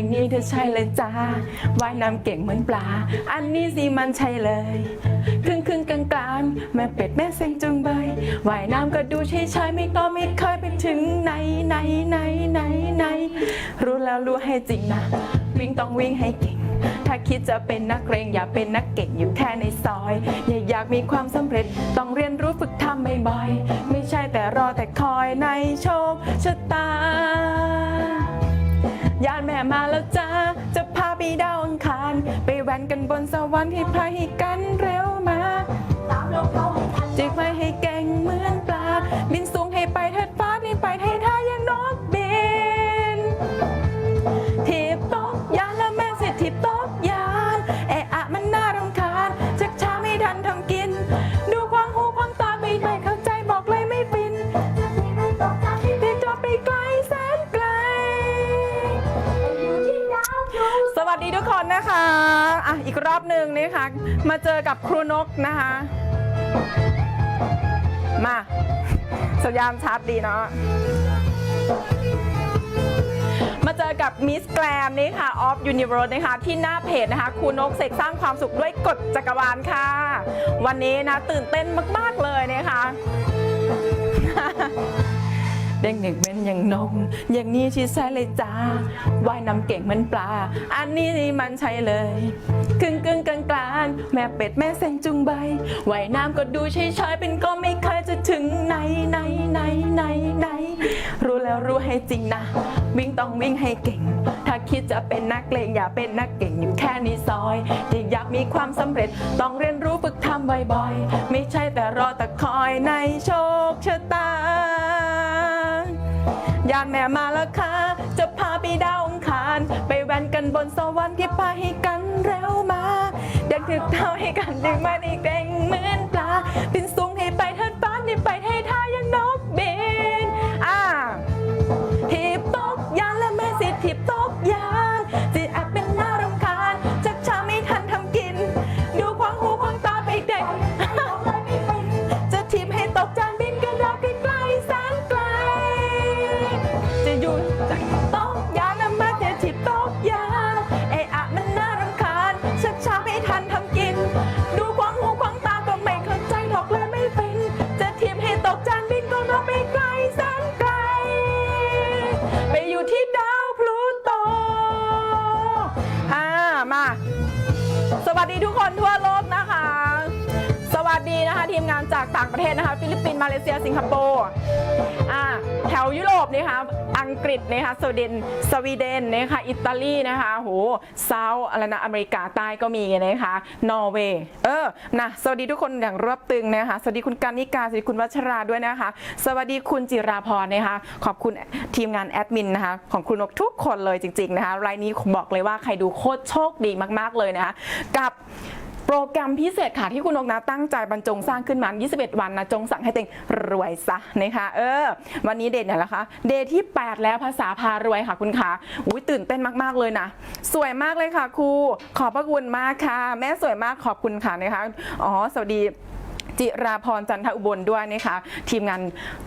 อย่างนี้เธอใช่เลยจ้าว่ายน้ำเก่งเหมือนปลา อันนี้สิมันใช่เลย ครึ่งครึ่งกลางกลางแม่เป็ดแม่เซ็งจุงใบว่ายน้ำก็ดูเฉยเฉยๆไม่ต้องไม่เคยไปถึงไหนไหนไหนไหนไหนรู้แล้วรู้ให้จริงนะ วิ่งต้องวิ่งให้เก่งถ้าคิดจะเป็นนักเรงอย่าเป็นนักเก่งอยู่แค่ในซอย อย่าอยากมีความสำเร็จต้องเรียนรู้ฝึกทำบ่อยๆไม่ใช่แต่รอแต่คอยในโชคชะตา ม่มาแล้วจ้าจะพาไปดาวอังคาร ไปแว้นกันบนสวรรค์ให้พายให้กันเร็วมาจิกไว้ให้เก่งเหมือนปลา บินสูงให้ไปเทิดฟ้าบินไปให้ท่าอย่างนก นะคะอะอีกรอบหนึ่งนะคะ มาเจอกับครูนกนะคะ มาสัญญาณชัดดีเนาะมาเจอกับมิสแกรมนี่ค่ะออฟยูนิเว r ร์สนะคะ ที่หน้าเพจนะคะครูนกเสกสร้างความสุขด้วยกฎจักรวาลค่ะ วันนี้นะตื่นเต้นมาก ๆ เลยนะคะ เด็กเด็กเป็นอย่างนม อย่างนี้ชิใช่เลยจ้าว่ายน้ำเก่งเหมือนปลา อันนี้นี่มันใช่เลยกึ่งกึ่งกลางกลางแม่เป็ดแม่เซงจุงใบว่ายน้ำก็ดูเฉยเป็นก็ไม่เคยจะถึงไหนไหนไหนไหนไหนรู้แล้วรู้ให้จริงนะ วิ่งต้องวิ่งให้เก่ง ถ้าคิดจะเป็นนักเลงอย่าเป็นนักเก่งอยู่แค่ในซอยที่อยากมีความสำเร็จต้องเรียนรู้ฝึกทำบ่อยๆ ไม่ใช่แต่รอแต่คอยในโชคชะตา ยานแม่มาแล้วค่ะ จะพาไปดาวอังคาร ไปแว้นกันบนสวรรค์ที่ไปให้กันเร็วมาเด็กถึกเท้าให้กันดึงมาอีกเด้งเหมือ วัสดีทุกคนทั่วโลก ดีนะคะทีมงานจากต่างประเทศนะคะฟิลิปปินส์มาเลเซียสิงคโปร์แถวยุโรปนะคะอังกฤษนะคะสวีเดนสวีเดนนะคะอิตาลีนะคะโหเซาอะไรนะอเมริกาใต้ก็มีนะคะนอร์เวย์เออนะสวัสดีทุกคนอย่างรวบตึงนะคะสวัสดีคุณกานิกาสวัสดีคุณวัชราด้วยนะคะ สวัสดีคุณจิราพรนะคะขอบคุณทีมงานแอดมินนะคะของคุณนกทุกคนเลยจริงๆนะคะรายนี้บอกเลยว่าใครดูโคตรโชคดีมากๆเลยนะคะกับ โปรแกรมพิเศษค่ะที่คุณนกนะตั้งใจบรรจงสร้างขึ้นมา 21 วันนะจงสั่งให้เต็งรวยซะนะคะเออ วันนี้เดทเนี่ยแหละคะเดทที่ 8 แล้วภาษาพารวยค่ะคุณขาอุ้ยตื่นเต้นมาก ๆ เลยนะ สวยมากเลยค่ะครูขอบพระคุณมากค่ะ แม่สวยมากขอบคุณค่ะนะคะอ๋อสวัสดี จิราพรจันทอุบลด้วยนะคะทีมงาน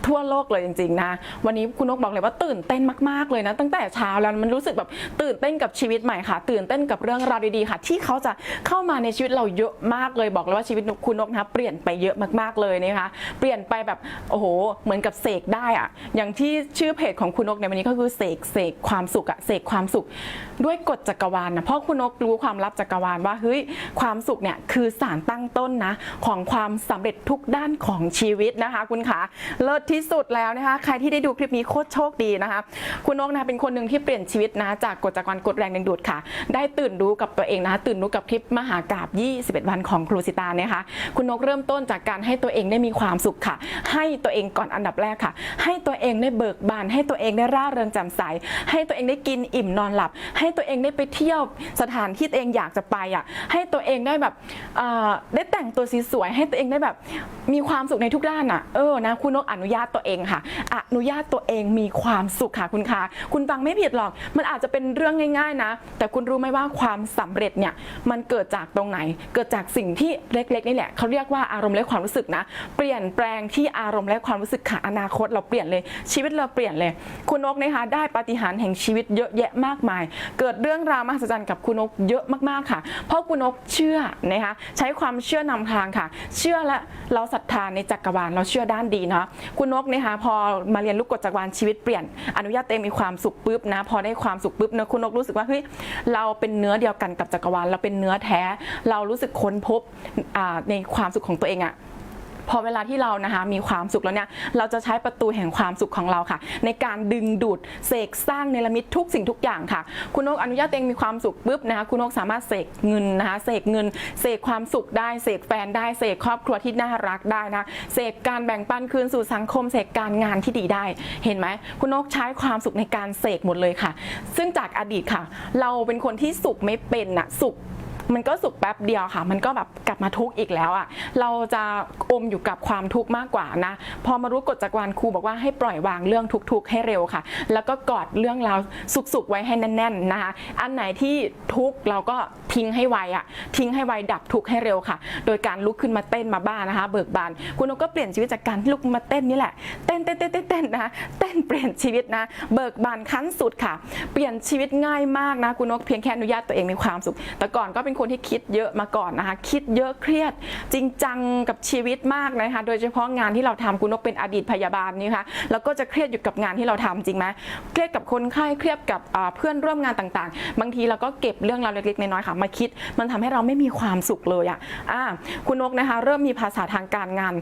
ทั่วโลกเลยจริงๆนะวันนี้คุณนกบอกเลยว่าตื่นเต้นมากๆเลยนะตั้งแต่เช้าแล้วมันรู้สึกแบบตื่นเต้นกับชีวิตใหม่ค่ะ ตื่นเต้นกับเรื่องราวดีๆค่ะ ที่เขาจะเข้ามาในชีวิตเราเยอะมากเลยบอกเลยว่าชีวิตคุณนกนะคะเปลี่ยนไปเยอะมากๆเลยนะคะเปลี่ยนไปแบบโอ้โหเหมือนกับเสกได้อะอย่างที่ชื่อเพจของคุณนกในวันนี้ก็คือเสกเสกความสุขอะเสกความสุข ด้วยกฎจักรวาลนะเพราะคุณนกรู้ความลับจักรวาลว่าเฮ้ยความสุขเนี่ยคือสารตั้งต้นนะของความสำเร็จทุกด้านของชีวิตนะคะ คุณขาเลิศที่สุดแล้วนะคะ ใครที่ได้ดูคลิปนี้โคตรโชคดีนะคะ คุณนกนะเป็นคนหนึ่งที่เปลี่ยนชีวิตนะ จากกฎจักรวาลกฎแรงดึงดูดค่ะ ได้ตื่นรู้กับตัวเองนะคะตื่นรู้กับคลิปมหากราบ 21 วันของครูสิตานะคะ คุณนกเริ่มต้นจากการให้ตัวเองได้มีความสุขค่ะ ให้ตัวเองก่อนอันดับแรกค่ะ ให้ตัวเองได้เบิกบานให้ตัวเองได้ร่าเริงแจ่มใส ให้ตัวเองได้กินอิ่มนอนหลับ ให้ตัวเองได้ไปเที่ยวสถานที่ตัวเองอยากจะไปอะให้ตัวเองได้แบบเอ่อได้แต่งตัวสวยๆให้ตัวเองได้แบบแบบมีความสุขในทุกด้านอะเออนะคุณนกอนุญาตตัวเองค่ะ อนุญาตตัวเองมีความสุขค่ะคุณคะคุณฟังไม่ผิดหรอก มันอาจจะเป็นเรื่องง่าย ๆนะ แต่คุณรู้ไหมว่าความสำเร็จเนี่ยมันเกิดจากตรงไหน เกิดจากสิ่งที่เล็กๆนี่แหละเขาเรียกว่าอารมณ์และความรู้สึกนะ เปลี่ยนแปลงที่อารมณ์และความรู้สึกค่ะอนาคตเราเปลี่ยนเลยชีวิตเราเปลี่ยนเลย คุณนกนะคะได้ปาฏิหาริย์แห่งชีวิตเยอะแยะมากมาย เกิดเรื่องราวมหัศจรรย์กับคุณนกเยอะมากๆค่ะ เพราะคุณนกเชื่อนะคะใช้ความเชื่อนำทางค่ะ เชื่อและเราศรัทธาในจักรวาลเราเชื่อด้านดีเนาะคุณนกนะคะพอมาเรียนลูกกฎจักรวาลชีวิตเปลี่ยนอนุญาตตัวเองมีความสุขปุ๊บนะพอได้ความสุขปุ๊บเนาะคุณนกรู้สึกว่าเฮ้ยเราเป็นเนื้อเดียวกันกับจักรวาลเราเป็นเนื้อแท้ เรารู้สึกค้นพบในความสุขของตัวเองอะ พอเวลาที่เรานะคะมีความสุขแล้วเนี่ยเราจะใช้ประตูแห่งความสุขของเราค่ะ ในการดึงดูดเสกสร้างเนรมิตทุกสิ่งทุกอย่างค่ะ คุณนกอนุญาตเองมีความสุขปุ๊บนะคะคุณนกสามารถเสกเงินนะคะเสกเงินเสกความสุขได้เสกแฟนได้เสกครอบครัวที่น่ารักได้นะเสกการแบ่งปันคืนสู่สังคมเสกการงานที่ดีได้ เห็นไหมคุณนกใช้ความสุขในการเสกหมดเลยค่ะ ซึ่งจากอดีตค่ะ เราเป็นคนที่สุขไม่เป็นอะสุข มันก็สุขแป๊บเดียวค่ะ มันก็แบบกลับมาทุกข์อีกแล้วอะ่ะ เราจะอมอยู่กับความทุกข์มากกว่านะ พอมารู้กฎจักรวาลครูบอกว่าให้ปล่อยวางเรื่องทุกข์ให้เร็วค่ะ แล้วก็กอดเรื่องราวสุขๆไว้ให้แน่น ๆนะคะ อันไหนที่ทุกข์เราก็ ทิ้งให้ไวอะ่ะทิ้งให้ไวดับทุกข์ให้เร็วค่ะ โดยการลุกขึ้นมาเต้นมาบ้านะคะ เบิกบาน คุณนกก็เปลี่ยนชีวิตจากการลุกมาเต้นนี่แหละเต้นเต้นเต้นเต้นเต้นนะเต้นเปลี่ยนชีวิตนะ เบิกบานขั้นสุดค่ะ เปลี่ยนชีวิตง่ายมากนะคุณนกเพียงแค่อนุญาตตัวเองมีความสุข แต่ก่อนก็เป็นคนที่คิดเยอะมาก่อนนะคะ คิดเยอะเครียด จริงจังกับชีวิตมากนะคะ โดยเฉพาะงานที่เราทำคุณนกเป็นอดีตพยาบาลนี่ค่ะแล้วก็จะเครียดอยู่กับงานที่เราทำจริงไหมเครียดกับคนไข้เครียดกับเพื่อนร่วมงานต่างๆ บางทีเราก็เก็บเรื่องราวเล็กๆน้อยๆค่ะมาคิด มันทำให้เราไม่มีความสุขเลยอะอะคุณนกนะคะ เริ่มมีภาษาทางการงาน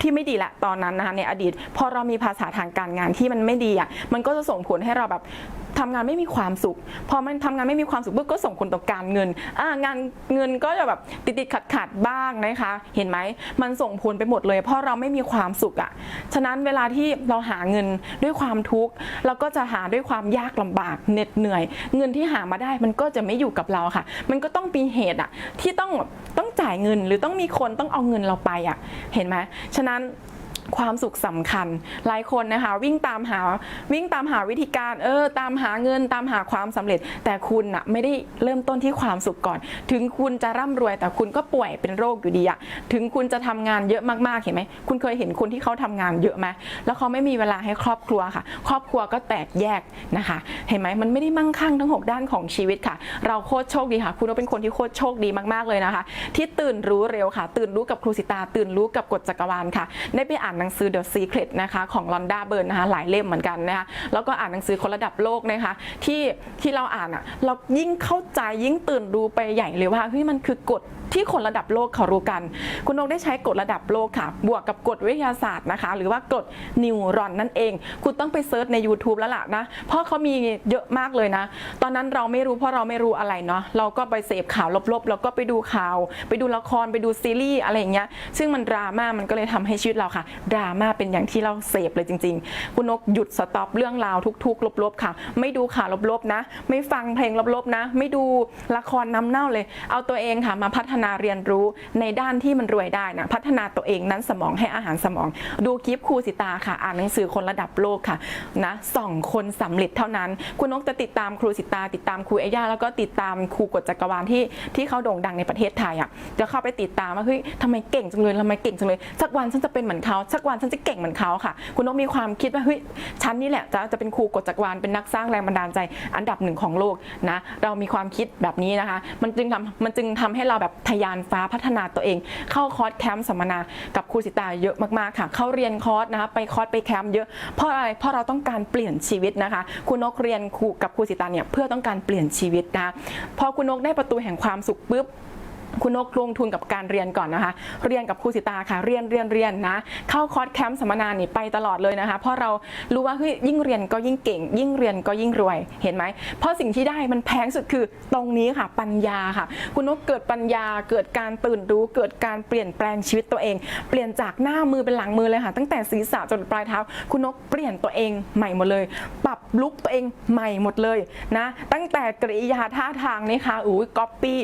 ที่ไม่ดีแหละตอนนั้นนะคะในอดีต พอเรามีภาษาทางการงานที่มันไม่ดีอะมันก็จะส่งผลให้เราแบบ ทำงานไม่มีความสุข พอมันทำงานไม่มีความสุขปุ๊บก็ส่งผลต่อการเงินงานเงินก็จะแบบติดติดขัดขัดบ้างนะคะ เห็นไหมมันส่งผลไปหมดเลย เพราะเราไม่มีความสุขอะฉะนั้นเวลาที่เราหาเงินด้วยความทุกข์เราก็จะหาด้วยความยากลำบากเหน็ดเหนื่อย เงินที่หามาได้มันก็จะไม่อยู่กับเราค่ะ มันก็ต้องมีเหตุอะที่ต้องต้องจ่ายเงินหรือต้องมีคนต้องเอาเงินเราไปอะเห็นไหมฉะนั้น ความสุขสำคัญ หลายคนนะคะวิ่งตามหาวิ่งตามหาวิธีการเออตามหาเงินตามหาความสำเร็จ แต่คุณน่ะไม่ได้เริ่มต้นที่ความสุขก่อน ถึงคุณจะร่ำรวยแต่คุณก็ป่วยเป็นโรคอยู่ดีอะถึงคุณจะทำงานเยอะมากๆเห็นไหมคุณเคยเห็นคนที่เขาทำงานเยอะไหมแล้วเขาไม่มีเวลาให้ครอบครัวค่ะ ครอบครัวก็แตกแยกนะคะ เห็นไหมมันไม่ได้มั่งคั่งทั้ง 6 ด้านของชีวิตค่ะ เราโคตรโชคดีค่ะ คุณเป็นคนที่โคตรโชคดีมากๆเลยนะคะ ที่ตื่นรู้เร็วค่ะ ตื่นรู้กับครูสิตา ตื่นรู้กับกฎจักรวาลค่ะ ได้ไปอ่านหนังสือ The Secret นะคะของลอนดาเบิร์นนะคะหลายเล่มเหมือนกันนะคะแล้วก็อ่านหนังสือคนระดับโลกนะคะที่ที่เราอ่านอะเรายิ่งเข้าใจยิ่งตื่นรู้ไปใหญ่เลยว่าเฮ้ยมันคือกฎที่คนระดับโลกเขารู้กัน คุณนกได้ใช้กฎระดับโลกค่ะ บวกกับกฎวิทยาศาสตร์นะคะ หรือว่ากฎนิวรอนนั่นเอง คุณต้องไปเซิร์ชใน YouTube แล้วล่ะนะ เพราะเขามีเยอะมากเลยนะ ตอนนั้นเราไม่รู้เพราะเราไม่รู้อะไรเนาะ เราก็ไปเสพข่าวลบๆ แล้วก็ไปดูข่าว ไปดูละคร ไปดูซีรีส์อะไรอย่างเงี้ย ซึ่งมันดราม่า มันก็เลยทำให้ชีวิตเราค่ะ ดราม่าเป็นอย่างที่เราเสพเลยจริง ๆ คุณนกหยุดสต็อปเรื่องราวทุก ๆ ลบๆ ค่ะ ไม่ดูข่าวลบๆ นะ ไม่ฟังเพลงลบๆ นะ ไม่ดูละครน้ำเน่าเลย เอาตัวเองค่ะมาพัฒนาเรียนรู้ในด้านที่มันรวยได้นะพัฒนาตัวเองนั้นสมองให้อาหารสมอง ดูคลิปครูสิตาค่ะ อ่านหนังสือคนระดับโลกค่ะนะสองคนสำเร็จเท่านั้น คุณนกจะติดตามครูสิตา ติดตามครูเอย่าแล้วก็ติดตามครูกฎจักรวาลที่ที่เขาโด่งดังในประเทศไทยอะจะเข้าไปติดตามว่าเฮ้ยทำไมเก่งจังเลยทำไมเก่งจังเลยสักวันฉันจะเป็นเหมือนเขาสักวันฉันจะเก่งเหมือนเขาค่ะ คุณนกมีความคิดว่าเฮ้ยฉันนี่แหละจะจะเป็นครูกฎจักรวาลเป็นนักสร้างแรงบันดาลใจ อันดับหนึ่งของโลกนะเรามีความคิดแบบนี้นะคะ มันจึงทำมันจึงทำให้เราแบบทะยานฟ้าพัฒนาตัวเอง เข้าคอร์สแคมป์สัมมนากับครูสิตาเยอะมากๆค่ะ เข้าเรียนคอร์สนะคะไปคอร์สไปแคมป์เยอะเพราะอะไรเพราะเราต้องการเปลี่ยนชีวิตนะคะคุณนกเรียนครูกับครูสิตาเนี่ยเพื่อต้องการเปลี่ยนชีวิตนะคะพอคุณนกได้ประตูแห่งความสุขปุ๊บ คุณนกลงทุนกับการเรียนก่อนนะคะ เรียนกับครูสิตาค่ะเรียนเรียนเรียนนะ เข้าคอร์สแคมป์สัมมนานี่ไปตลอดเลยนะคะ เพราะเรารู้ว่าเฮ้ยยิ่งเรียนก็ยิ่งเก่ง ยิ่งเรียนก็ยิ่งรวยเห็นไหม เพราะสิ่งที่ได้มันแพงสุดคือตรงนี้ค่ะปัญญาค่ะ คุณนกเกิดปัญญาเกิดการตื่นรู้เกิดการเปลี่ยนแปลงชีวิตตัวเอง เปลี่ยนจากหน้ามือเป็นหลังมือเลยค่ะ ตั้งแต่ศีรษะจนปลายเท้า คุณนกเปลี่ยนตัวเองใหม่หมดเลย ปรับลุกตัวเองใหม่หมดเลยนะ ตั้งแต่กริยาท่าทางนี่ค่ะอุ้ยก๊อปปี้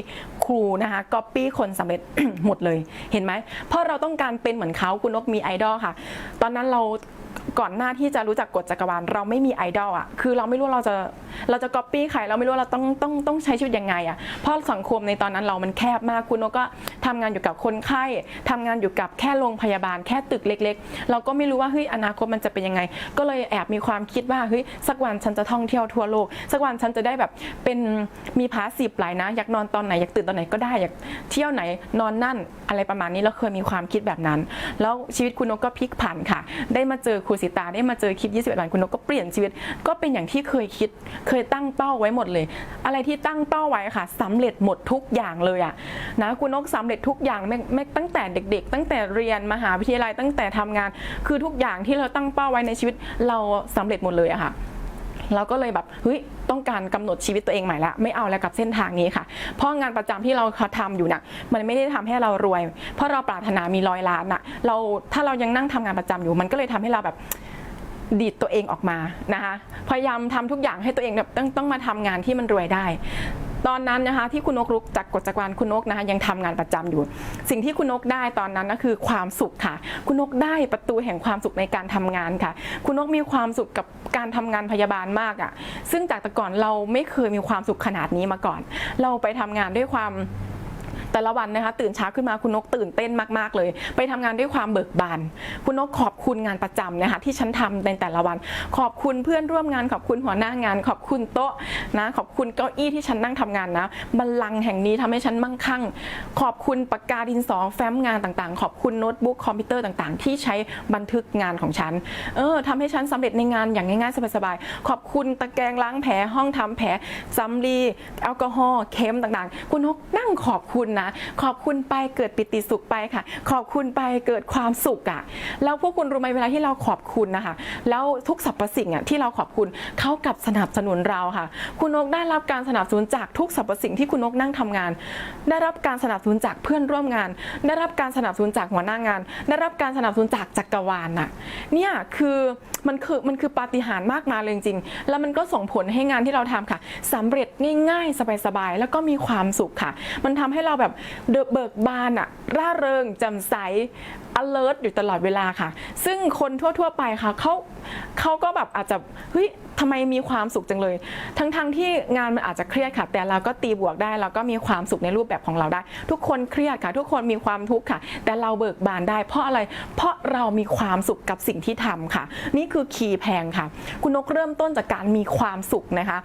ครูนะคะก๊ออปปี้คนสำเร็จหมดเลยเห็นไหมเพราะเราต้องการเป็นเหมือนเขาคุณนกมีไอดอลค่ะ ตอนนั้นเรา ก่อนหน้าที่จะรู้จักกฎจักรวาลเราไม่มีไอดอลอะคือเราไม่รู้เราจะเราจะก๊อปปี้ใครเราไม่รู้เราต้องต้องต้องใช้ชีวิตยังไงอะเพราะสังคมในตอนนั้นเรามันแคบมากคุณนกก็ทำงานอยู่กับคนไข้ทำงานอยู่กับแค่โรงพยาบาลแค่ตึกเล็ก ๆ เราก็ไม่รู้ว่าเฮ้ยอนาคตมันจะเป็นยังไง ก็เลยแอบมีความคิดว่าเฮ้ยสักวันฉันจะท่องเที่ยวทั่วโลก สักวันฉันจะได้แบบเป็นมีพาสซีฟหลายนะ อยากนอนตอนไหนอยากตื่นตอนไหนก็ได้อยากเที่ยวไหนนอนนั่นอะไรประมาณนี้เราเคยมีความคิดแบบนั้น แล้วชีวิตคุณนกก็พลิกผันค่ะ ได้มาเจอครูสิตาได้มาเจอคลิป 21วันคุณนกก็เปลี่ยนชีวิต ก็เป็นอย่างที่เคยคิด เคยตั้งเป้าไว้หมดเลย อะไรที่ตั้งเป้าไว้ค่ะสำเร็จหมดทุกอย่างเลยอะนะคุณนกสำเร็จทุกอย่างแม่แม่ตั้งแต่เด็ก ๆ ตั้งแต่เรียนมหาวิทยาลัยตั้งแต่ทำงาน คือทุกอย่างที่เราตั้งเป้าไว้ในชีวิตเราสำเร็จหมดเลยอะค่ะ เราก็เลยแบบเฮ้ยต้องการกำหนดชีวิตตัวเองใหม่ละไม่เอาแล้วกับเส้นทางนี้ค่ะ เพราะงานประจำที่เราทำอยู่น่ะมันไม่ได้ทำให้เรารวย เพราะเราปรารถนามีร้อยล้านน่ะเราถ้าเรายังนั่งทำงานประจำอยู่ มันก็เลยทำให้เราแบบดีดตัวเองออกมานะคะพยายามทำทุกอย่างให้ตัวเองแบบต้องต้องมาทำงานที่มันรวยได้ ตอนนั้นนะคะที่คุณนกรุกจากกฎจักรวาลคุณนกนะคะยังทำงานประจำอยู่ สิ่งที่คุณนกได้ตอนนั้นก็คือความสุขค่ะ คุณนกได้ประตูแห่งความสุขในการทำงานค่ะ คุณนกมีความสุขกับการทำงานพยาบาลมากอะ่ะซึ่งจากแต่ก่อนเราไม่เคยมีความสุขขนาดนี้มาก่อน เราไปทำงานด้วยความ แต่ละวันนะคะ ตื่นเช้าขึ้นมาคุณนกตื่นเต้นมาก ๆ เลย ไปทำงานด้วยความเบิกบาน คุณนกขอบคุณงานประจำนะคะที่ฉันทำในแต่ละวัน ขอบคุณเพื่อนร่วมงานขอบคุณหัวหน้างาน ขอบคุณโต๊ะนะขอบคุณเก้าอี้ที่ฉันนั่งทำงานนะบัลลังก์แห่งนี้ทำให้ฉันมั่งคั่ง ขอบคุณปากกาดินสอแฟ้มงานต่างๆ ขอบคุณโน้ตบุ๊กคอมพิวเตอร์ต่างๆ ที่ใช้บันทึกงานของฉันเออทำให้ฉันสำเร็จในงานอย่างง่ายๆสบายๆขอบคุณตะแกรงล้างแผลห้องทำแผลสำลีแอลกอฮอล์เค็มต่างๆ คุณนกนั่งขอบคุณนะขอบคุณไปเกิดปิติสุขไปค่ะ ขอบคุณไปเกิดความสุขอะ่ะแล้วพวกคุณรู้ไหมเวลาที่เราขอบคุณนะคะแล้วทุกสรรพสิ่งอะที่เราขอบคุณเขากับสนับสนุนเราค่ะ คุณนกได้รับการสนับสนุนจากทุกสรรพสิ่งที่คุณนกนั่งทำงาน ได้รับการสนับสนุนจากเพื่อนร่วมงาน ได้รับการสนับสนุนจากหัวหน้างาน ได้รับการสนับสนุนจากจักรวาลน่ะเนี่ยคือมันคือมันคือปาฏิหาริย์มากมายเลยจริงๆแล้วมันก็ส่งผลให้งานที่เราทำค่ะสำเร็จง่ายๆ สบายๆแล้วก็มีความสุขค่ะ มันทำให้เราแบบแบบเบิกบานอะร่าเริงแจ่มใส alert อยู่ตลอดเวลาค่ะ ซึ่งคนทั่ว ๆ ไปค่ะเขาเขาก็แบบอาจจะเฮ้ยทำไมมีความสุขจังเลย ทั้งๆทที่งานมันอาจจะเครียดค่ะ แต่เราก็ตีบวกได้เราก็มีความสุขในรูปแบบของเราได้ ทุกคนเครียดค่ะ ทุกคนมีความทุกข์ค่ะ แต่เราเบิกบานได้ เพราะอะไรเพราะเรามีความสุขกับสิ่งที่ทำค่ะ นี่คือคีย์แพงค่ะ คุณนกเริ่มต้นจากการมีความสุขนะคะ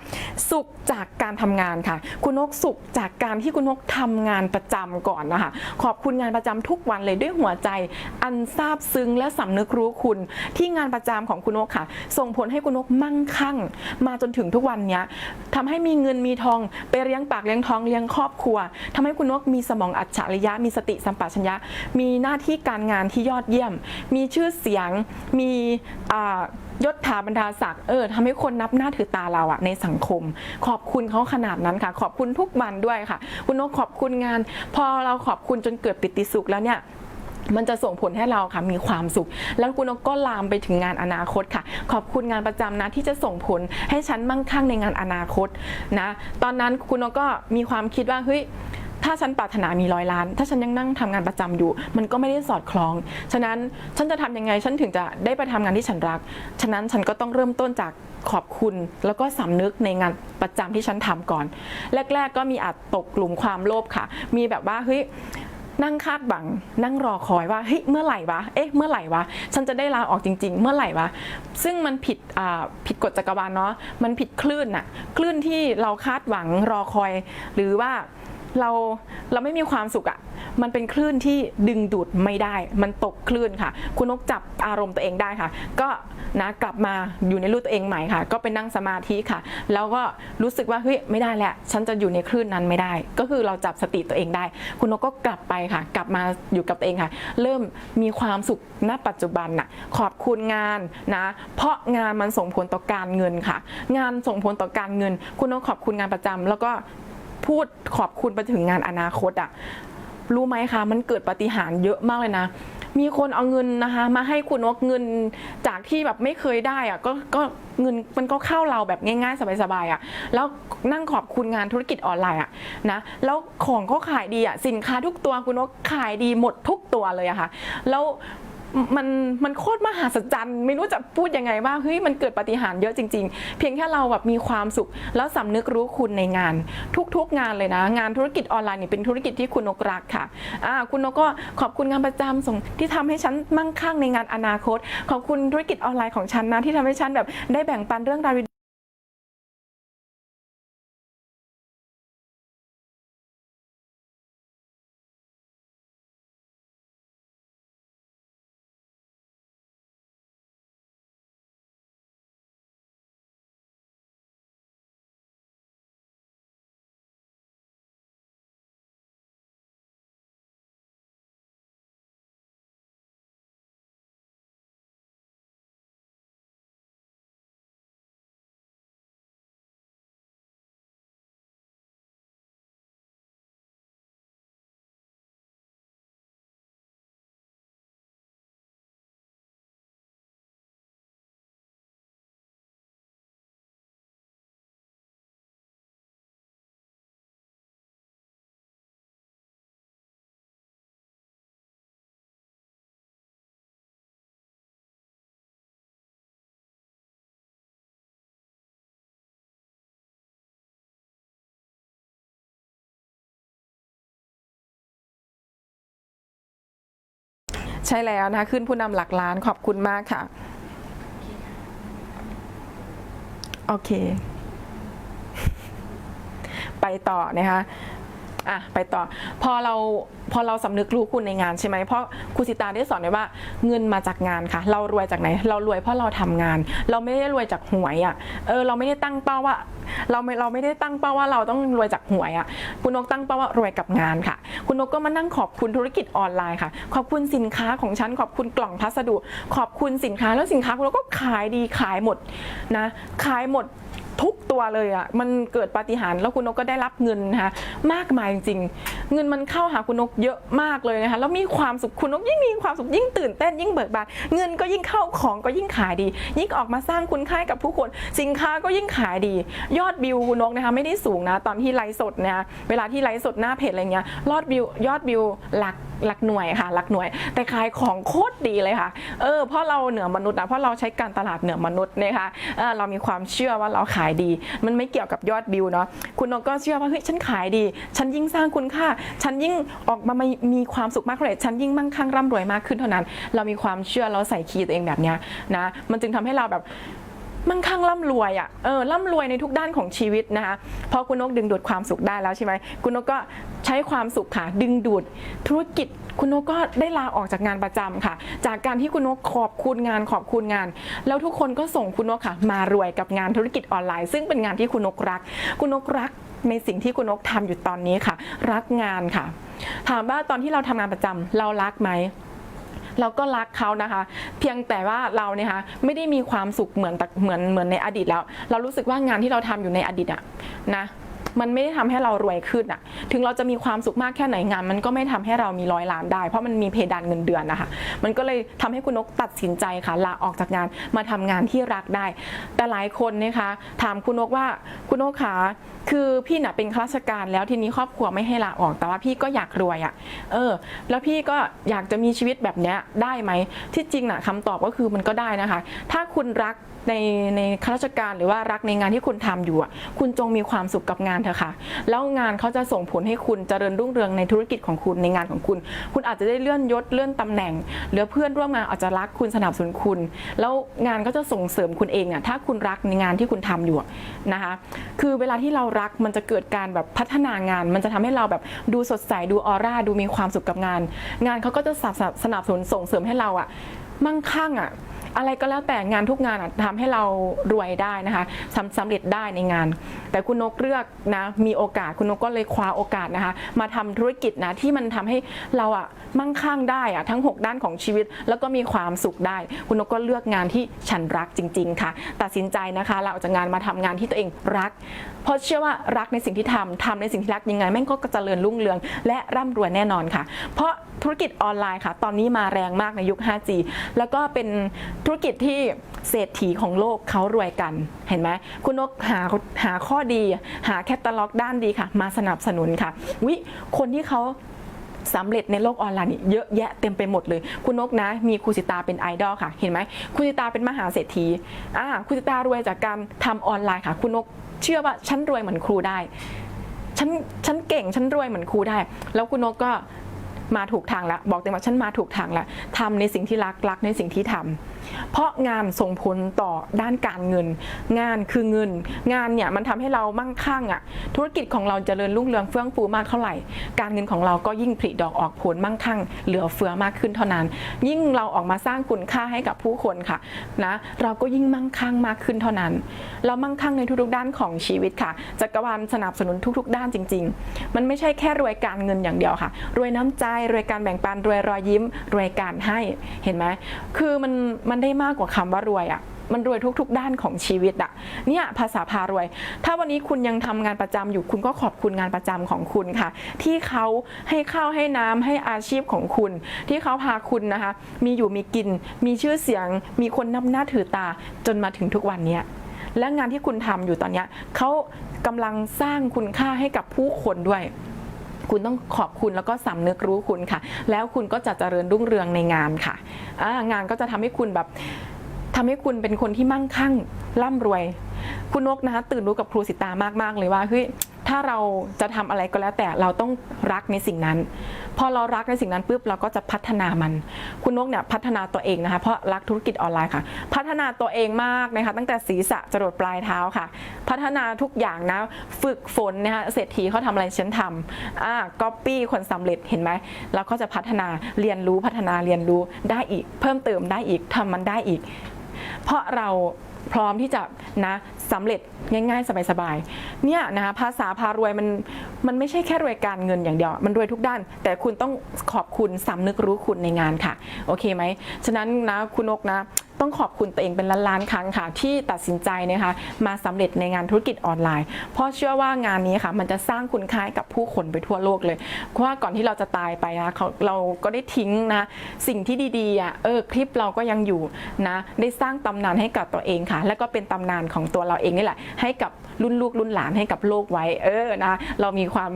สุขจากการทำงานค่ะ คุณนกสุขจากการที่คุณนกทำงานประจำก่อนนะคะ ขอบคุณงานประจำทุกวันเลยด้วยหัวใจอันซาบซึ้งและสำนึกรู้คุณที่งานประจำของคุณนกค่ะ ส่งผลให้คุณนกมั่งคั่ง มาจนถึงทุกวันนี้ทำให้มีเงินมีทองไปเลี้ยงปากเลี้ยงท้องเลี้ยงครอบครัวทำให้คุณนกมีสมองอัจฉริยะ มีสติสัมปชัญญะ มีหน้าที่การงานที่ยอดเยี่ยม มีชื่อเสียง มียศถาบรรดาศักดิ์เออทำให้คนนับหน้าถือตาเราอะในสังคม ขอบคุณเขาขนาดนั้นค่ะ ขอบคุณทุกวันด้วยค่ะ คุณนกขอบคุณงาน พอเราขอบคุณจนเกิดปิติสุขแล้วเนี่ย มันจะส่งผลให้เราค่ะมีความสุข แล้วคุณนกก็ลามไปถึงงานอนาคตค่ะ ขอบคุณงานประจำนะที่จะส่งผลให้ฉันมั่งคั่งในงานอนาคตนะตอนนั้นคุณนกก็มีความคิดว่าเฮ้ยถ้าฉันปรารถนามีร้อยล้าน ถ้าฉันยังนั่งทำงานประจำอยู่ มันก็ไม่ได้สอดคล้อง ฉะนั้นฉันจะทำยังไง ฉันถึงจะได้ไปทำงานที่ฉันรัก ฉะนั้นฉันก็ต้องเริ่มต้นจากขอบคุณ แล้วก็สำนึกในงานประจำที่ฉันทำก่อน แรก ๆ ก็มีอาจตกหลุมความโลภค่ะ มีแบบว่าเฮ้ย นั่งคาดหวัง นั่งรอคอยว่าเฮ้ยเมื่อไหร่วะเอ๊ะเมื่อไหร่วะฉันจะได้ลาออกจริง ๆ เมื่อไหร่วะซึ่งมันผิดอ่าผิดกฎจักรวาลเนาะมันผิดคลื่นน่ะคลื่นที่เราคาดหวังรอคอย หรือว่า เราเราไม่มีความสุขอะ่ะมันเป็นคลื่นที่ดึงดูดไม่ได้ มันตกคลื่นค่ะ คุณนกจับอารมณ์ตัวเองได้ค่ะ ก็นะกลับมาอยู่ในรูปตัวเองใหม่ค่ะ ก็ไปนั่งสมาธิค่ะ แล้วก็รู้สึกว่าเฮ้ยไม่ได้แหละ ฉันจะอยู่ในคลื่นนั้นไม่ได้ ก็คือเราจับสติตัวเองได้ คุณนกก็กลับไปค่ะ กลับมาอยู่กับตัวเองค่ะ เริ่มมีความสุขณปัจจุบันน่ะ ขอบคุณงานนะ เพราะงานมันส่งผลต่อการเงินค่ะ งานส่งผลต่อการเงิน คุณนกขอบคุณงานประจำแล้วก็ พูดขอบคุณไปถึงงานอนาคตอะรู้ไหมคะ มันเกิดปฏิหารเยอะมากเลยนะ มีคนเอาเงินนะคะ มาให้คุณนกเงินจากที่แบบไม่เคยได้อะก็ก็เงินมันก็เข้าเราแบบง่ายๆ สบายๆอะแล้วนั่งขอบคุณงานธุรกิจออนไลน์อะนะ แล้วของก็ขายดีอะสินค้าทุกตัวคุณนกขายดีหมดทุกตัวเลยอะค่ะ แล้ว มันมันโคตรมหัศจรรย์ไม่รู้จะพูดยังไงบ้างเฮ้ยมันเกิดปาฏิหารย์เยอะจริง ๆ เพียงแค่เราแบบมีความสุข แล้วสำนึกรู้คุณในงาน ทุกๆงานเลยนะ งานธุรกิจออนไลน์นี่เป็นธุรกิจที่คุณนกรักค่ะอ่าคุณนกก็ขอบคุณงานประจำส่งที่ทำให้ฉันมั่งคั่งในงานอนาคต ขอบคุณธุรกิจออนไลน์ของฉันนะที่ทำให้ฉันแบบได้แบ่งปันเรื่องราว ใช่แล้วนะคะขึ้นผู้นำหลักล้านขอบคุณมากค่ะ โอเค ไปต่อนะคะ อะไปต่อ พอเราพอเราสำนึกรู้คุณในงานใช่ไหมเพราะครูสิตาได้สอนไว้ว่าเงินมาจากงานค่ะ เรารวยจากไหน เรารวยเพราะเราทำงาน เราไม่ได้รวยจากหวยอะ่ะเออเราไม่ได้ตั้งเป้าว่า เราไม่เราไม่ได้ตั้งเป้าว่าเราต้องรวยจากหวยอะ่ะคุณนกตั้งเป้าว่ารวยกับงานค่ะ คุณนกก็มานั่งขอบคุณธุรกิจออนไลน์ค่ะ ขอบคุณสินค้าของฉันขอบคุณกล่องพัสดุ ขอบคุณสินค้าแล้วสินค้าคุณนกก็ขายดีขายหมดนะขายหมด ทุกตัวเลยอะ่ะมันเกิดปาฏิหาริย์แล้วคุณนกก็ได้รับเงินนะคะมากมายจริงๆ เงินมันเข้าหาคุณนกเยอะมากเลยนะคะแล้วมีความสุขคุณนกยิ่งมีความสุขยิ่งตื่นเต้นยิ่งเบิกบานเงินก็ยิ่งเข้าของก็ยิ่งขายดี ยิ่งออกมาสร้างคุณค่าให้กับผู้คนสินค้าก็ยิ่งขายดี ยอดวิวคุณนกนะคะไม่ได้สูงนะตอนที่ไลฟ์สดนะคะเวลาที่ไลฟ์สดหน้าเพจอะไรเงี้ยยอดวิวยอดวิวหลักหลักหน่วยค่ะหลักหน่วย แต่ขายของโคตรดีเลยค่ะเออเพราะเราเหนือมนุษย์นะเพราะเราใช้การตลาดเหนือมนุษย์นะคะเออเรามีความเชื่อว่าเราขายดี มันไม่เกี่ยวกับยอดวิวเนาะคุณนกก็เชื่อว่าเฮ้ยฉันขายดี ฉันยิ่งสร้างคุณค่า ฉันยิ่งออกมามีมีความสุขมากเท่าไหร่ฉันยิ่งมั่งคั่งร่ำรวยมากขึ้นเท่านั้น เรามีความเชื่อเราใส่คีย์ตัวเองแบบเนี้ยนะมันจึงทำให้เราแบบมั่งคั่งร่ำรวยอะ่ะ เออ ร่ำรวยในทุกด้านของชีวิตนะคะ พอคุณนกดึงดูดความสุขได้แล้วใช่ไหม คุณนกก็ใช้ความสุขค่ะ ดึงดูดธุรกิจ คุณนกก็ได้ลาออกจากงานประจำค่ะ จากการที่คุณนกขอบคุณงานขอบคุณงาน แล้วทุกคนก็ส่งคุณนกค่ะ มารวยกับงานธุรกิจออนไลน์ ซึ่งเป็นงานที่คุณนกรัก คุณนกรักในสิ่งที่คุณนกทำอยู่ตอนนี้ค่ะ รักงานค่ะ ถามว่าตอนที่เราทำงานประจำเรารักไหมเราก็รักเขานะคะ เพียงแต่ว่าเราเนี่ยค่ะไม่ได้มีความสุขเหมือนแต่เหมือนเหมือนในอดีตแล้ว เรารู้สึกว่างานที่เราทำอยู่ในอดีตอะนะ มันไม่ได้ทำให้เรารวยขึ้นอะถึงเราจะมีความสุขมากแค่ไหนงาน มันก็ไม่ทำให้เรามีร้อยล้านได้ เพราะมันมีเพดานเงินเดือนนะคะมันก็เลยทำให้คุณนกตัดสินใจค่ะลาออกจากงานมาทำงานที่รักได้ แต่หลายคนนะคะถามคุณนกว่าคุณนกขาคือพี่น่ะเป็นข้าราชการแล้วทีนี้ครอบครัวไม่ให้ลาออกแต่ว่าพี่ก็อยากรวยอะ่ะเออ แล้วพี่ก็อยากจะมีชีวิตแบบเนี้ยได้ไหมที่จริงน่ะคำตอบก็คือมันก็ได้นะคะ ถ้าคุณรัก ในในข้าราชการหรือว่ารักในงานที่คุณทำอยู่อะคุณจงมีความสุขกับงานเถอะค่ะ แล้วงานเขาจะส่งผลให้คุณเจริญรุ่งเรืองในธุรกิจของคุณในงานของคุณ คุณอาจจะได้เลื่อนยศเลื่อนตำแหน่ง หรือเพื่อนร่วมงานอาจจะรักคุณสนับสนุนคุณ แล้วงานก็จะส่งเสริมคุณเองอะถ้าคุณรักในงานที่คุณทำอยู่นะคะ คือเวลาที่เรารักมันจะเกิดการแบบพัฒนางาน มันจะทำให้เราแบบดูสดใสดูออร่าดูมีความสุขกับงาน งานเขาก็จะสนับสนับสนุนส่งเสริมให้เราอะมั่งคั่งอะ อะไรก็แล้วแต่งานทุกงานอะทำให้เรารวยได้นะคะสำสำเร็จได้ในงาน แต่คุณนกเลือกนะมีโอกาสคุณนกก็เลยคว้าโอกาสนะคะ มาทำธุรกิจนะที่มันทำให้เราอะมั่งคั่งได้อะทั้ง 6 ด้านของชีวิต แล้วก็มีความสุขได้ คุณนกก็เลือกงานที่ฉันรักจริง ๆ ค่ะ ตัดสินใจนะคะเราออกจากงานมาทำงานที่ตัวเองรัก เพราะเชื่อว่ารักในสิ่งที่ทำทำในสิ่งที่รักยังไงแม่งก็เจริญรุ่งเรือง และร่ำรวยแน่นอนค่ะ เพราะธุรกิจออนไลน์ค่ะ ตอนนี้มาแรงมากในยุค 5G แล้วก็เป็นธุรกิจที่เศรษฐีของโลกเขารวยกันเห็นไหมคุณนกหาหาข้อดี หาแคตตาล็อกด้านดีค่ะ มาสนับสนุนค่ะวิคนที่เขาสำเร็จในโลกออนไลน์นี่เยอะแยะเต็มไปหมดเลย คุณนกนะ มีครูสิตาเป็นไอดอลค่ะ เห็นไหมครูสิตาเป็นมหาเศรษฐีอ่าครูสิตารวยจากการทำออนไลน์ค่ะ คุณนก เชื่อว่าฉันรวยเหมือนครูได้ฉันฉันเก่งฉันรวยเหมือนครูได้ แล้วคุณนกก็ มาถูกทางแล้วบอกเต็มว่าฉันมาถูกทางแล้วทำในสิ่งที่รักรักในสิ่งที่ทำเพราะงานส่งผลต่อด้านการเงิน งานคือเงิน งานเนี่ยมันทำให้เรามั่งคั่งอะธุรกิจของเราจเจริญรุ่งเรืองเฟื่องฟูมากเท่าไหร่ การเงินของเราก็ยิ่งผลิดอกออกผลมั่งคั่ง เหลือเฟือมากขึ้นเท่านั้น ยิ่งเราออกมาสร้างคุณค่าให้กับผู้คนค่ะนะเราก็ยิ่งมั่งคั่งมากขึ้นเท่านั้น เรามั่งคั่งในทุกๆด้านของชีวิตค่ะจักรวาลสนับสนุนทุก ๆ ด้านจริง ๆ มันไม่ใช่แค่รวยการเงินอย่างเดียวค่ะ รวยน้ำใจรวยการแบ่งปันรวยรอยยิ้ม รวยการให้เห็นไหมคือมันมันได้มากกว่าคำว่ารวยอะ่ะมันรวยทุก ๆ ด้านของชีวิตอะเนี่ยภาษาพารวย ถ้าวันนี้คุณยังทำงานประจำอยู่คุณก็ขอบคุณงานประจำของคุณค่ะ ที่เขาให้ข้าวให้น้ำให้อาชีพของคุณ ที่เขาพาคุณนะคะ มีอยู่มีกิน มีชื่อเสียง มีคนนับหน้าถือตาจนมาถึงทุกวันเนี้ยและงานที่คุณทำอยู่ตอนเนี้ยเขากำลังสร้างคุณค่าให้กับผู้คนด้วย คุณต้องขอบคุณแล้วก็สำนึกรู้คุณค่ะ แล้วคุณก็จะเจริญรุ่งเรืองในงานค่ะงานก็จะทำให้คุณแบบทำให้คุณเป็นคนที่มั่งคั่งร่ำรวย คุณนกนะคะตื่นรู้กับครูสิตามากๆเลยว่าเฮ้ยถ้าเราจะทำอะไรก็แล้วแต่เราต้องรักในสิ่งนั้น พอเรารักในสิ่งนั้นปุ๊บเราก็จะพัฒนามัน คุณนกเนี่ยพัฒนาตัวเองนะคะเพราะรักธุรกิจออนไลน์ค่ะ พัฒนาตัวเองมากนะคะตั้งแต่ศีรษะจรดปลายเท้าค่ะ พัฒนาทุกอย่างนะฝึกฝนนะคะเศรษฐีเขาทำอะไรฉันทำอ่าก๊อปปี้คนสำเร็จเห็นไหมเราก็จะพัฒนาเรียนรู้พัฒนาเรียนรู้ได้อีก เพิ่มเติมได้อีกทำมันได้อีก เพราะเรา พร้อมที่จะนะสำเร็จง่าย ๆ สบายๆเนี่ยนะคะภาษาพารวยมันมันไม่ใช่แค่รวยการเงินอย่างเดียว มันรวยทุกด้าน แต่คุณต้องขอบคุณสำนึกรู้คุณในงานค่ะ โอเคไหมฉะนั้นนะคุณนกนะ ต้องขอบคุณตัวเองเป็นล้านๆครั้งค่ะ ที่ตัดสินใจนะคะมาสำเร็จในงานธุรกิจออนไลน์ เพราะเชื่อว่างานนี้ค่ะ มันจะสร้างคุณค่าให้กับผู้คนไปทั่วโลกเลย เพราะว่าก่อนที่เราจะตายไปนะเขาเราก็ได้ทิ้งนะสิ่งที่ดีๆอะเออคลิปเราก็ยังอยู่นะได้สร้างตำนานให้กับตัวเองค่ะ แล้วก็เป็นตำนานของตัวเราเองนี่แหละ ให้กับรุ่นลูกรุ่นหลานให้กับโลกไว้เออนะเรามีความ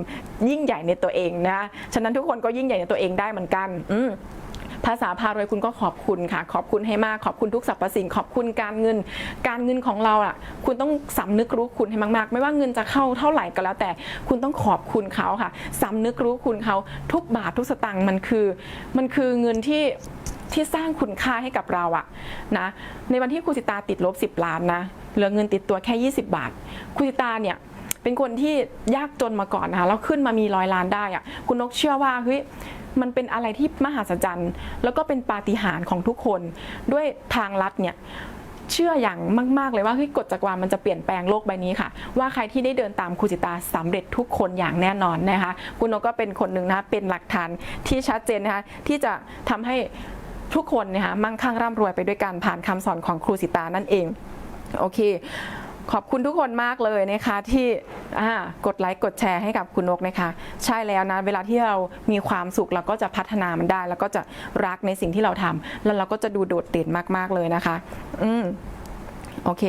ยิ่งใหญ่ในตัวเองนะฉะนั้นทุกคนก็ยิ่งใหญ่ในตัวเองได้เหมือนกัน อื ภาษาพารวยคุณก็ขอบคุณค่ะ ขอบคุณให้มากขอบคุณทุกสรรพสิ่ง ขอบคุณการเงิน การเงินของเราอะ คุณต้องสำนึกรู้คุณให้มากๆ ไม่ว่าเงินจะเข้าเท่าไหร่ก็แล้ว แต่คุณต้องขอบคุณเขาค่ะสำนึกรู้คุณเขาทุกบาททุกสตางค์มันคือ มันคือเงินที่ที่สร้างคุณค่าให้กับเราอะนะในวันที่คุณสิตาติดลบ 10 ล้านนะเหลือเงินติดตัวแค่ 20 บาทคุณสิตาเนี่ยเป็นคนที่ยากจนมาก่อนนะคะแล้วขึ้นมามีร้อยล้านได้อะคุณนกเชื่อว่าเฮ้ย มันเป็นอะไรที่มหัศจรรย์แล้วก็เป็นปาฏิหาริย์ของทุกคน ด้วยทางลัดเนี่ยเชื่ออย่างมาก ๆ เลยว่าเฮ้ยกฎจักรวาลมันจะเปลี่ยนแปลงโลกใบนี้ค่ะ ว่าใครที่ได้เดินตามครูจิตาสำเร็จทุกคนอย่างแน่นอนนะคะคุณนกก็เป็นคนหนึ่งนะคะเป็นหลักฐานที่ชัดเจนนะคะที่จะทำให้ทุกคนนะคะมั่งคั่งร่ำรวยไปด้วยกันผ่านคำสอนของครูสิตานั่นเองโอเค ขอบคุณทุกคนมากเลยนะคะที่กดไลค์กดแชร์ให้กับคุณนกนะคะ ใช่แล้วนะ เวลาที่เรามีความสุขเราก็จะพัฒนามันได้ แล้วก็จะรักในสิ่งที่เราทำแล้วเราก็จะดูโดดเด่นมากๆเลยนะคะ อืม โอเค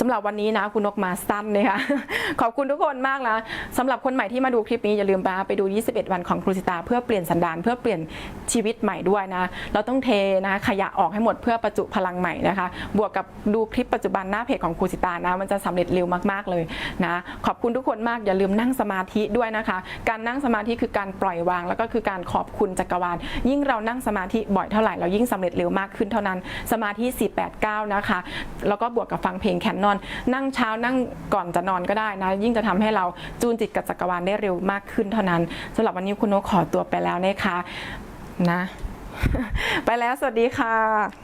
สำหรับวันนี้นะคุณนกมาสั้นเลยค่ะ ขอบคุณทุกคนมากนะสำหรับคนใหม่ที่มาดูคลิปนี้อย่าลืมไปไปดู 21 วันของครูสิตา เพื่อเปลี่ยนสันดานเพื่อเปลี่ยนชีวิตใหม่ด้วยนะ เราต้องเทนะขยะออกให้หมดเพื่อประจุพลังใหม่นะคะ บวกกับดูคลิปปัจจุบันหน้าเพจของครูสิตานะ มันจะสำเร็จเร็วมากๆเลยนะ ขอบคุณทุกคนมากอย่าลืมนั่งสมาธิด้วยนะคะ การนั่งสมาธิคือการปล่อยวาง แล้วก็คือการขอบคุณจักรวาล ยิ่งเรานั่งสมาธิบ่อยเท่าไหร่เรายิ่งสำเร็จเร็วมากขึ้นเท่านั้น สมาธิ489นะคะ แล้วก็บวกกับฟังเพลงแคนนอน นั่งเช้านั่งก่อนจะนอนก็ได้นะ ยิ่งจะทำให้เราจูนจิตกับจักรวาลได้เร็วมากขึ้นเท่านั้นสำหรับวันนี้คุณโนขอตัวไปแล้วนะคะนะ ไปแล้วสวัสดีค่ะ